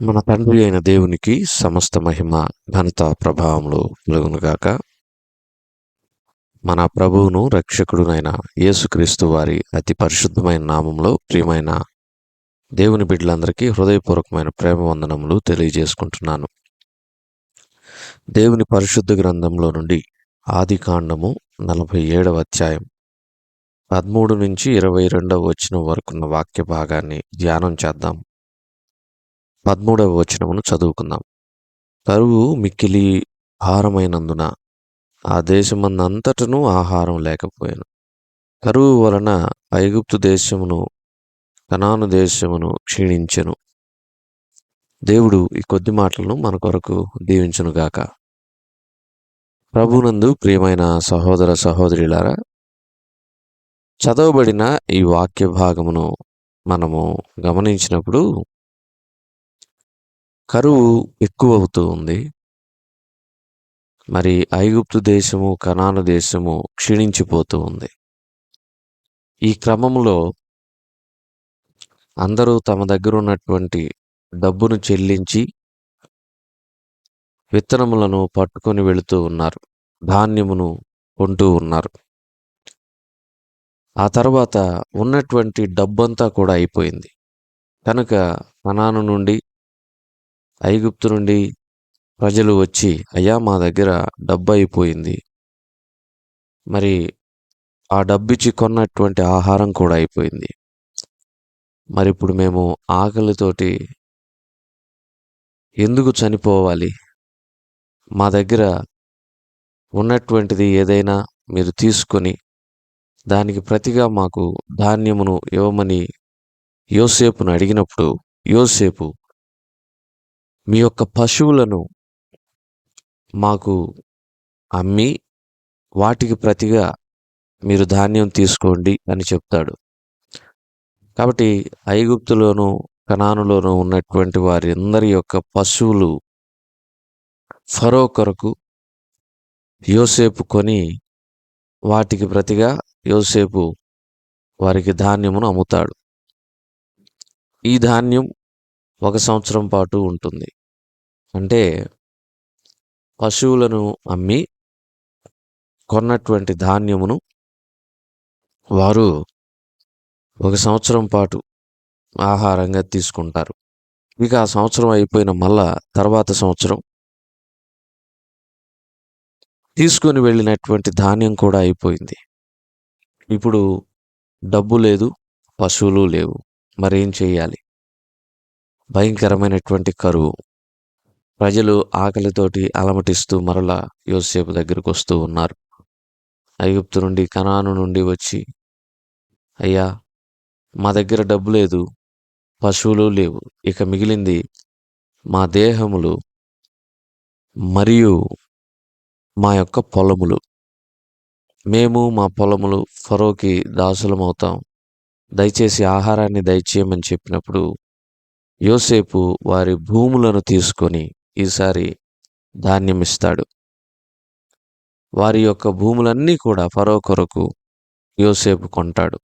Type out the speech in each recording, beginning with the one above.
మన తండ్రి అయిన దేవునికి సమస్త మహిమ ఘనత ప్రభావములు కలుగునుగాక మన ప్రభువును రక్షకుడునైన యేసుక్రీస్తు వారి అతి పరిశుద్ధమైన నామంలో ప్రియమైన దేవుని బిడ్డలందరికీ హృదయపూర్వకమైన ప్రేమ వందనములు తెలియజేసుకుంటున్నాను. దేవుని పరిశుద్ధ గ్రంథంలో నుండి ఆది కాండము నలభై ఏడవ అధ్యాయం పదమూడు నుంచి ఇరవై రెండవ వచ్చిన వరకున్న వాక్య భాగాన్ని ధ్యానం చేద్దాం. పదమూడవ వచనమును చదువుకుందాం. కరువు మిక్కిలి భారమైనందున ఆ దేశమందంతటను ఆహారం లేకపోయాను. కరువు వలన ఐగుప్తు దేశమును కనాను దేశమును క్షీణించెను. దేవుడు ఈ కొద్ది మాటలను మన కొరకు దీవించునుగాక ప్రభునందు ప్రియమైన సహోదర సహోదరులారా చదవబడిన ఈ వాక్య భాగమును మనము గమనించినప్పుడు కరువు ఎక్కువ అవుతూ ఉంది. మరి ఐగుప్తు దేశము కనాను దేశము క్షీణించిపోతూ ఉంది. ఈ క్రమంలో అందరూ తమ దగ్గర ఉన్నటువంటి డబ్బును చెల్లించి విత్తనములను పట్టుకొని వెళుతూ ఉన్నారు. ధాన్యమును కొంటూ ఉన్నారు. ఆ తర్వాత ఉన్నటువంటి డబ్బంతా కూడా అయిపోయింది. కనుక కనాను నుండి ఐగుప్తు నుండి ప్రజలు వచ్చి అయ్యా మా దగ్గర డబ్బు అయిపోయింది. మరి ఆ డబ్బిచ్చి కొన్నటువంటి ఆహారం కూడా అయిపోయింది. మరి ఇప్పుడు మేము ఆకలితోటి ఎందుకు చనిపోవాలి? మా దగ్గర ఉన్నటువంటిది ఏదైనా మీరు తీసుకొని దానికి ప్రతిగా మాకు ధాన్యమును ఇవ్వమని యోసేపును అడిగినప్పుడు యోసేపు మీ యొక్క పశువులను మాకు అమ్మి వాటికి ప్రతిగా మీరు ధాన్యం తీసుకోండి అని చెప్తాడు. కాబట్టి ఐగుప్తులోను కనానులోను ఉన్నటువంటి వారి అందరి యొక్క పశువులు ఫరో కొరకు యోసేపు కొని వాటికి ప్రతిగా యోసేపు వారికి ధాన్యమును అమ్ముతాడు. ఈ ధాన్యం ఒక సంవత్సరం పాటు ఉంటుంది. అంటే పశువులను అమ్మి కొన్నటువంటి ధాన్యమును వారు ఒక సంవత్సరం పాటు ఆహారంగా తీసుకుంటారు. ఇక ఆ సంవత్సరం అయిపోయిన మళ్ళా తర్వాత సంవత్సరం తీసుకొని వెళ్ళినటువంటి ధాన్యం కూడా అయిపోయింది. ఇప్పుడు డబ్బు లేదు పశువులు లేవు. మరేం చేయాలి? భయంకరమైనటువంటి కరువు. ప్రజలు ఆకలితోటి అలమటిస్తూ మరలా యోసేపు దగ్గరకు వస్తూ ఉన్నారు. ఐగుప్తు నుండి కనాను నుండి వచ్చి అయ్యా మా దగ్గర డబ్బు లేదు పశువులు లేవు ఇక మిగిలింది మా దేహములు మరియు మా యొక్క పొలములు. మేము మా పొలములు ఫరోకి దాసులమవుతాం దయచేసి ఆహారాన్ని దయచేయమని చెప్పినప్పుడు యోసేపు వారి భూములను తీసుకొని ఈసారి ధాన్యం ఇస్తాడు వారి యొక్క భూములన్నీ కూడా ఫరో కొరకు యోసేపు కొంటాడు.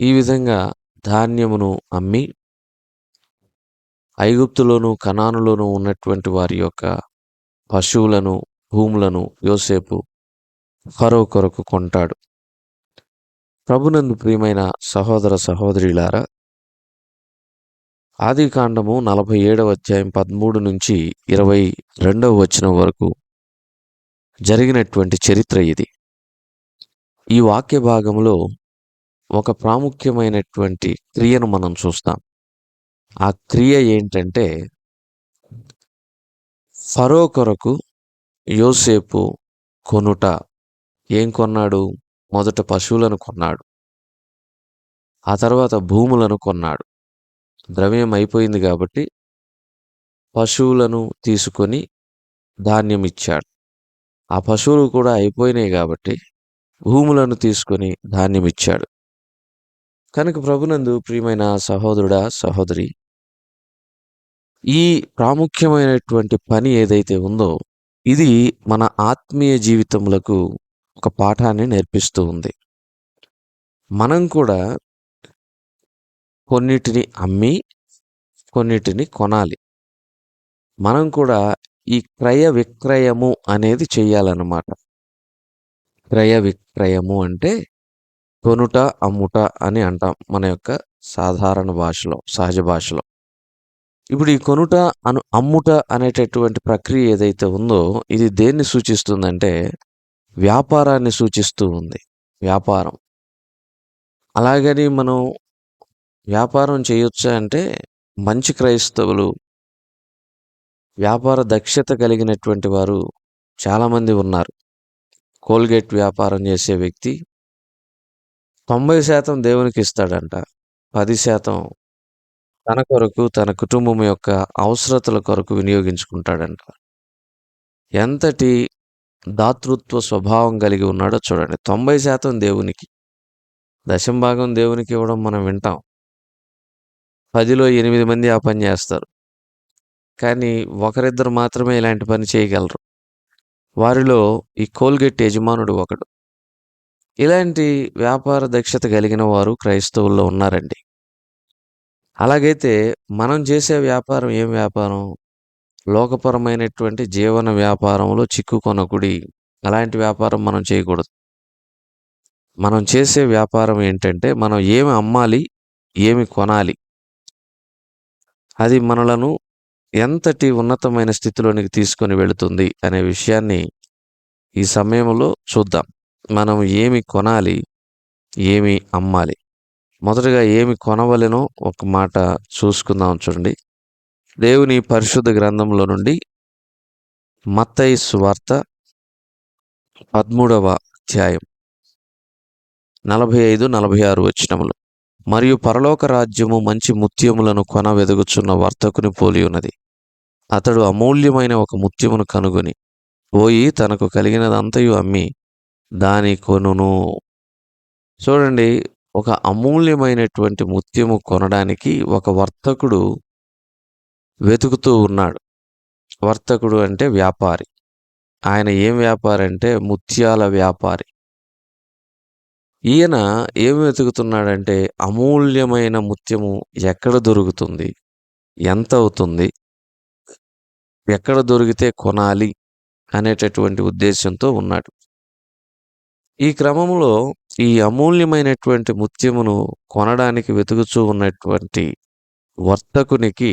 ఈ విధంగా ధాన్యమును అమ్మి ఐగుప్తులోను కణానులోను ఉన్నటువంటి వారి యొక్క పశువులను భూములను యోసేపు ఫరో కొరకు కొంటాడు. ప్రభునందు ప్రియమైన సహోదర సహోదరిలారా ఆది కాండము నలభై ఏడవ అధ్యాయం పదమూడు నుంచి ఇరవై రెండవ వచనం వరకు జరిగినటువంటి చరిత్ర ఇది. ఈ వాక్య భాగంలో ఒక ప్రాముఖ్యమైనటువంటి క్రియను మనం చూస్తాం. ఆ క్రియ ఏంటంటే ఫరో కొరకు యోసేపు కొనుట. ఏం కొన్నాడు? మొదట పశువులను కొన్నాడు. ఆ తర్వాత భూములను కొన్నాడు. ద్రవ్యం అయిపోయింది కాబట్టి పశువులను తీసుకొని ధాన్యం ఇచ్చాడు ఆ పశువులు కూడా అయిపోయినాయి కాబట్టి భూములను తీసుకొని ధాన్యం ఇచ్చాడు కనుక ప్రభునందు ప్రియమైన సహోదరుడా సహోదరి ఈ ప్రాముఖ్యమైనటువంటి పని ఏదైతే ఉందో ఇది మన ఆత్మీయ జీవితములకు ఒక పాఠాన్ని నేర్పిస్తూ ఉంది. మనం కూడా కొన్నిటిని అమ్మి కొన్నిటిని కొనాలి. మనం కూడా ఈ క్రయ విక్రయము అనేది చెయ్యాలన్నమాట. క్రయ విక్రయము అంటే కొనుట, అమ్ముట అని అంటాం మన యొక్క సాధారణ భాషలో, సహజ భాషలో. ఇప్పుడు ఈ కొనుట, అను అమ్ముట అనేటటువంటి ప్రక్రియ ఏదైతే ఉందో ఇది దేన్ని సూచిస్తుందంటే వ్యాపారాన్ని సూచిస్తూ ఉంది. వ్యాపారం. అలాగని మనం వ్యాపారం చేయొచ్చా అంటే మంచి క్రైస్తవులు వ్యాపార దక్షత కలిగినటువంటి వారు చాలామంది ఉన్నారు. కోల్‌గేట్ వ్యాపారం చేసే వ్యక్తి 90% దేవునికి ఇస్తాడంట. 10% తన కొరకు, తన కుటుంబం యొక్క అవసరతల కొరకు వినియోగించుకుంటాడంట. ఎంతటి దాతృత్వ స్వభావం కలిగి ఉన్నాడో చూడండి. 90% దేవునికి. దశంభాగం దేవునికి ఇవ్వడం మనం వింటాం. 10లో 8 మంది ఆ పని చేస్తారు. కానీ ఒకరిద్దరు మాత్రమే ఇలాంటి పని చేయగలరు. వారిలో ఈ కోల్‌గేట్ యజమానుడు ఒకడు. ఇలాంటి వ్యాపార దక్షత కలిగిన వారు క్రైస్తవుల్లో ఉన్నారండి. అలాగైతే మనం చేసే వ్యాపారం ఏం వ్యాపారం? లోకపరమైనటువంటి జీవన వ్యాపారంలో చిక్కుకొనకుడి. అలాంటి వ్యాపారం మనం చేయకూడదు. మనం చేసే వ్యాపారం ఏంటంటే మనం ఏమి అమ్మాలి? ఏమి కొనాలి? అది మనలను ఎంతటి ఉన్నతమైన స్థితిలోనికి తీసుకొని వెళుతుంది అనే విషయాన్ని ఈ సమయంలో చూద్దాం. మనం ఏమి కొనాలి? ఏమి అమ్మాలి? మొదటగా ఏమి కొనవలెనో ఒక మాట చూసుకుందాం చూడండి. దేవుని పరిశుద్ధ గ్రంథంలో నుండి మత్తయి సువార్త 13వ అధ్యాయం నలభై ఐదు నలభై ఆరు వచ్చినములు మరియు పరలోక రాజ్యము మంచి ముత్యములను కొన వెదుగుచున్న వర్తకుని పోలి ఉన్నది. అతడు అమూల్యమైన ఒక ముత్యమును కనుగొని పోయి తనకు కలిగినదంతయు అమ్మి దాని కొనును. చూడండి ఒక అమూల్యమైనటువంటి ముత్యము కొనడానికి ఒక వర్తకుడు వెతుకుతూ ఉన్నాడు. వర్తకుడు అంటే వ్యాపారి. ఆయన ఏం వ్యాపారి అంటే ముత్యాల వ్యాపారి. ఈయన ఏమి వెతుకుతున్నాడంటే అమూల్యమైన ముత్యము ఎక్కడ దొరుకుతుంది? ఎంత అవుతుంది? ఎక్కడ దొరికితే కొనాలి అనేటటువంటి ఉద్దేశంతో ఉన్నాడు. ఈ క్రమంలో ఈ అమూల్యమైనటువంటి ముత్యమును కొనడానికి వెతుకుచూ ఉన్నటువంటి వర్తకునికి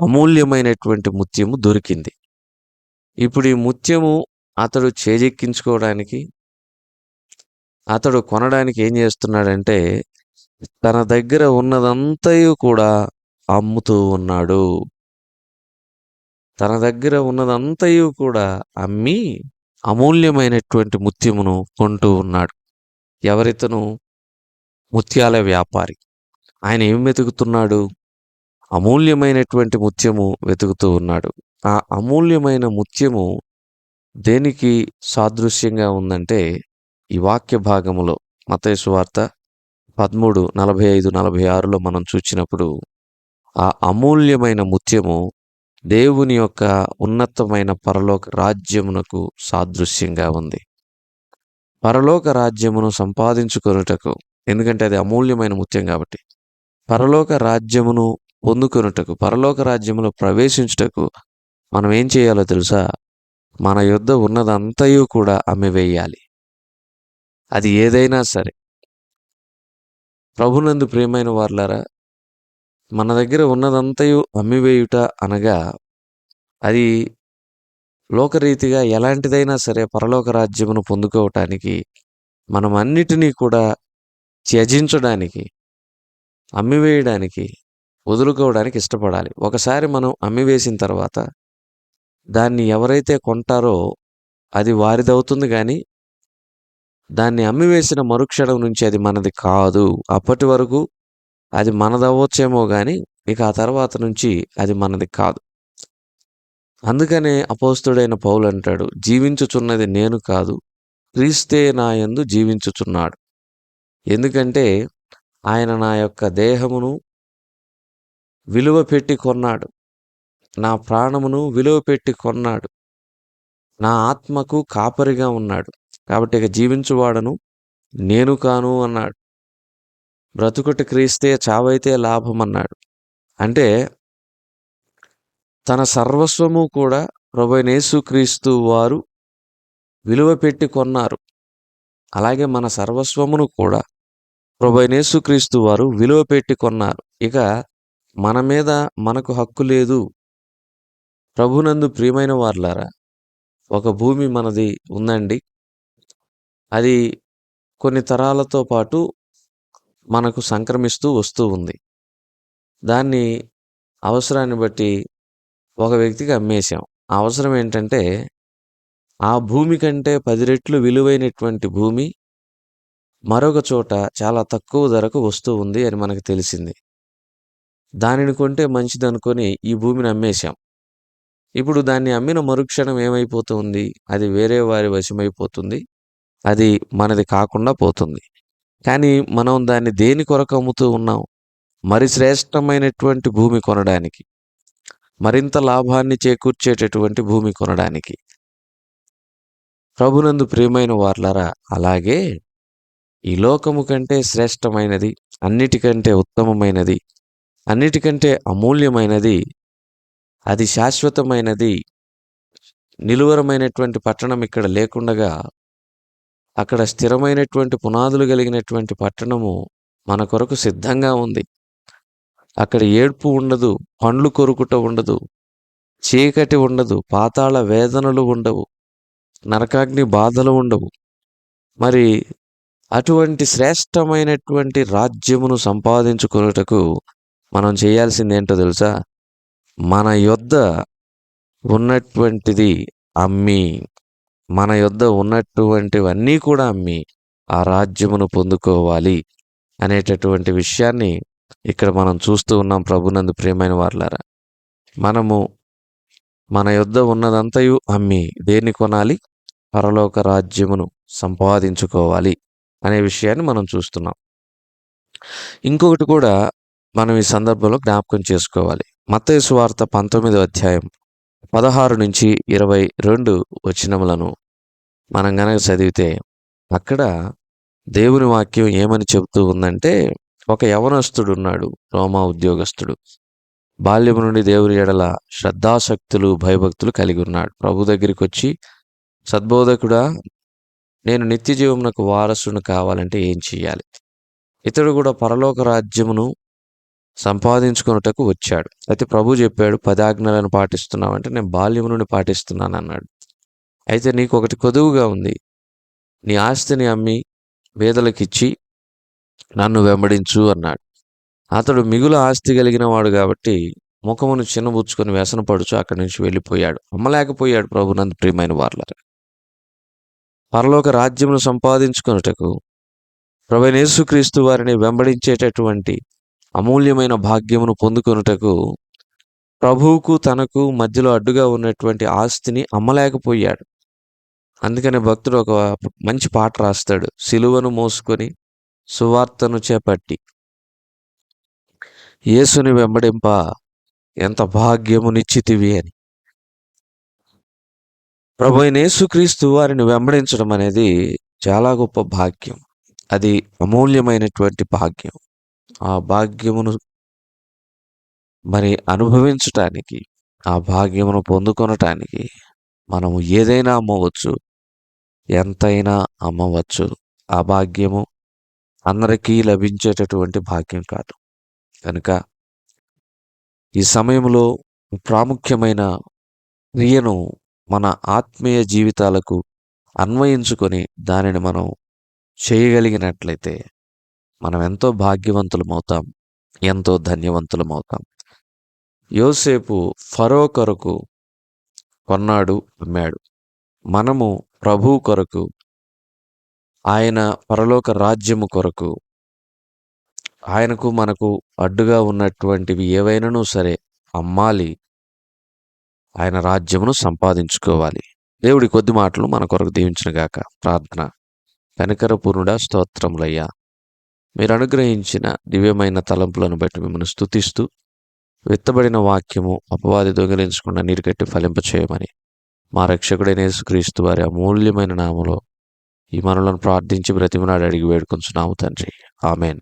అమూల్యమైనటువంటి ముత్యము దొరికింది. ఇప్పుడు ఈ ముత్యము అతడు చేజెక్కించుకోవడానికి అతడు కొనడానికి ఏం చేస్తున్నాడంటే తన దగ్గర ఉన్నదంతయు కూడా అమ్ముతూ ఉన్నాడు. తన దగ్గర ఉన్నదంతయు కూడా అమ్మి అమూల్యమైనటువంటి ముత్యమును కొంటూ ఉన్నాడు. ఎవరితను? ముత్యాల వ్యాపారి. ఆయన ఏం వెతుకుతున్నాడు? అమూల్యమైనటువంటి ముత్యము వెతుకుతూ ఉన్నాడు. ఆ అమూల్యమైన ముత్యము దేనికి సాదృశ్యంగా ఉందంటే ఈ వాక్య భాగములో మతేసు వార్త పదమూడు నలభై ఐదు నలభై ఆరులో మనం చూచినప్పుడు ఆ అమూల్యమైన ముత్యము దేవుని యొక్క ఉన్నతమైన పరలోక రాజ్యమునకు సాదృశ్యంగా ఉంది. పరలోక రాజ్యమును సంపాదించుకొనుటకు ఎందుకంటే అది అమూల్యమైన ముత్యం కాబట్టి. పరలోక రాజ్యమును పొందుకొనుటకు, పరలోక రాజ్యములో ప్రవేశించుటకు మనం ఏం చేయాలో తెలుసా? మన యొద్ద ఉన్నదంతయు కూడా అమ్మివేయాలి. అది ఏదైనా సరే. ప్రభునందు ప్రియమైన వార్లారా మన దగ్గర ఉన్నదంతయు అమ్మివేయుట అనగా అది లోకరీతిగా ఎలాంటిదైనా సరే పరలోక రాజ్యమును పొందుకోవటానికి మనం అన్నిటినీ కూడా త్యజించడానికి, అమ్మివేయడానికి, వదులుకోవడానికి ఇష్టపడాలి. ఒకసారి మనం అమ్మివేసిన తర్వాత దాన్ని ఎవరైతే కొంటారో అది వారిదవుతుంది కానీ దాన్ని అమ్మివేసిన మరుక్షణం నుంచి అది మనది కాదు. అప్పటి వరకు అది మనదవ్వచ్చేమో కానీ ఇక ఆ తర్వాత నుంచి అది మనది కాదు. అందుకనే అపోస్తుడైన పౌలు అంటాడు జీవించుచున్నది నేను కాదు క్రీస్తే నా యందు జీవించుచున్నాడు. ఎందుకంటే ఆయన నా యొక్క దేహమును విలువ పెట్టి కొన్నాడు. నా ప్రాణమును విలువ పెట్టి కొన్నాడు. నా ఆత్మకు కాపరిగా ఉన్నాడు. కాబట్టి ఇక జీవించువాడను నేను కాను అన్నాడు. బ్రతుకుట క్రీస్తే చావైతే లాభం అన్నాడు అంటే తన సర్వస్వము కూడా ప్రభైన క్రీస్తు వారు విలువ పెట్టి కొన్నారు. అలాగే మన సర్వస్వమును కూడా ప్రభైన క్రీస్తు వారు విలువ పెట్టి కొన్నారు. ఇక మన మీద మనకు హక్కు లేదు. ప్రభునందు ప్రియమైన వార్లారా ఒక భూమి మనది ఉందండి. అది కొన్ని తరాలతో పాటు మనకు సంక్రమిస్తూ వస్తూ ఉంది. దాన్ని అవసరాన్ని బట్టి ఒక వ్యక్తికి అమ్మేశాం. ఆ అవసరం ఏంటంటే ఆ భూమి కంటే పది రెట్లు విలువైనటువంటి భూమి మరొక చోట చాలా తక్కువ ధరకు వస్తూ ఉంది అని మనకు తెలిసింది. దానిని కొంటే మంచిది అనుకొని ఈ భూమిని అమ్మేశాం. ఇప్పుడు దాన్ని అమ్మిన మరుక్షణం ఏమైపోతుంది? అది వేరే వారి వశమైపోతుంది. అది మనది కాకుండా పోతుంది. కానీ మనం దాన్ని దేని కొరకు అమ్ముతూ ఉన్నాం? మరి శ్రేష్టమైనటువంటి భూమి కొనడానికి మరింత లాభాన్ని చేకూర్చేటటువంటి భూమి కొనడానికి. ప్రభునందు ప్రియమైన వార్లరా అలాగే ఈ లోకము కంటే శ్రేష్టమైనది అన్నిటికంటే ఉత్తమమైనది అన్నిటికంటే అమూల్యమైనది అది శాశ్వతమైనది నిలువరమైనటువంటి పట్టణం ఇక్కడ లేకుండగా అక్కడ స్థిరమైనటువంటి పునాదులు కలిగినటువంటి పట్టణము మన కొరకు సిద్ధంగా ఉంది. అక్కడ ఏడ్పు ఉండదు పండ్లు కొరుకుట ఉండదు చీకటి ఉండదు పాతాళ వేదనలు ఉండవు నరకాగ్ని బాధలు ఉండవు. మరి అటువంటి శ్రేష్టమైనటువంటి రాజ్యమును సంపాదించుకున్నటకు మనం చేయాల్సింది ఏంటో తెలుసా? మన యొద్ద ఉన్నటువంటిది అమ్మి. మన యొద్ద ఉన్నటువంటివన్నీ కూడా అమ్మి ఆ రాజ్యమును పొందుకోవాలి అనేటటువంటి విషయాన్ని ఇక్కడ మనం చూస్తూ ఉన్నాం ప్రభునందు ప్రియమైన వార్లారా. మనము మన యొద్ద ఉన్నదంతయు అమ్మి దేన్ని కొనాలి? పరలోక రాజ్యమును సంపాదించుకోవాలి అనే విషయాన్ని మనం చూస్తున్నాం. ఇంకొకటి కూడా మనం ఈ సందర్భంలో జ్ఞాపకం చేసుకోవాలి. మత్తయి సువార్త పంతొమ్మిదో అధ్యాయం పదహారు నుంచి ఇరవై రెండు వచనములను మనం కనుక చదివితే అక్కడ దేవుని వాక్యం ఏమని చెబుతూ ఉందంటే ఒక యవనస్తుడు ఉన్నాడు రోమా ఉద్యోగస్తుడు. బాల్యము నుండి దేవుని ఎడల శ్రద్ధాశక్తులు భయభక్తులు కలిగి ఉన్నాడు. ప్రభు దగ్గరికి వచ్చి సద్బోధకుడా నేను నిత్య జీవమునకు వారసును కావాలంటే ఏం చేయాలి ఇతడు కూడా పరలోక రాజ్యమును సంపాదించుకున్నటకు వచ్చాడు. అయితే ప్రభు చెప్పాడు పదాజ్ఞలను పాటిస్తున్నావంటే నేను బాల్యం నుండి పాటిస్తున్నాను అన్నాడు అయితే నీకు ఒకటి కొదువుగా ఉంది. నీ ఆస్తిని అమ్మి వేదలకిచ్చి నన్ను వెంబడించు అన్నాడు. అతడు మిగుల ఆస్తి కలిగిన వాడు కాబట్టి ముఖమును చిన్నబుచ్చుకొని వ్యసనపడుచు అక్కడి నుంచి వెళ్ళిపోయాడు. అమ్మలేకపోయాడు ప్రభునందు ప్రియమైన వాళ్ళ పరలోక రాజ్యమును సంపాదించుకున్నటకు ప్రభనేసుక్రీస్తు వారిని వెంబడించేటటువంటి అమూల్యమైన భాగ్యమును పొందుకొనుటకు ప్రభువుకు తనకు మధ్యలో అడ్డుగా ఉన్నటువంటి ఆస్తిని అమ్మలేకపోయాడు. అందుకని భక్తుడు ఒక మంచి పాట రాస్తాడు. సిలువను మోసుకొని సువార్తను చేపట్టి యేసుని వెంబడింప ఎంత భాగ్యము నిశ్చితివి అని. ప్రభు యేసుక్రీస్తు వారిని వెంబడించడం అనేది చాలా గొప్ప భాగ్యం. అది అమూల్యమైనటువంటి భాగ్యం. ఆ భాగ్యమును మరి అనుభవించటానికి ఆ భాగ్యమును పొందుకొనటానికి మనము ఏదైనా అమ్మవచ్చు. ఎంతైనా అమ్మవచ్చు. ఆ భాగ్యము అందరికీ లభించేటటువంటి భాగ్యం కాదు. కనుక ఈ సమయంలో ప్రాముఖ్యమైన క్రియను మన ఆత్మీయ జీవితాలకు అన్వయించుకొని దానిని మనం చేయగలిగినట్లయితే మనం ఎంతో భాగ్యవంతులమవుతాం ఎంతో ధన్యవంతులమవుతాం. యోసేపు ఫరో కొరకు కొన్నాడు అమ్మాడు. మనము ప్రభు కొరకు ఆయన పరలోక రాజ్యము కొరకు ఆయనకు మనకు అడ్డుగా ఉన్నటువంటివి ఏవైనానూ సరే అమ్మాలి. ఆయన రాజ్యమును సంపాదించుకోవాలి. దేవుడి కొద్ది మాటలు మన కొరకు దీవించినగాక ప్రార్థన. కనికరపూర్ణుడా స్తోత్రములయ్యా. మీరు అనుగ్రహించిన దివ్యమైన తలంపులను బట్టి మిమ్మల్ని స్తుతిస్తూ విత్తబడిన వాక్యము అపవాది దొంగిలించకుండా నీరు కట్టి ఫలింపచేయమని మా రక్షకుడైన యేసుక్రీస్తు వారి అమూల్యమైన నామలో ఈ మనలను ప్రార్థించి బ్రతిమనాడు అడిగి వేడుకొంచున్నాము తండ్రి. ఆమెన్.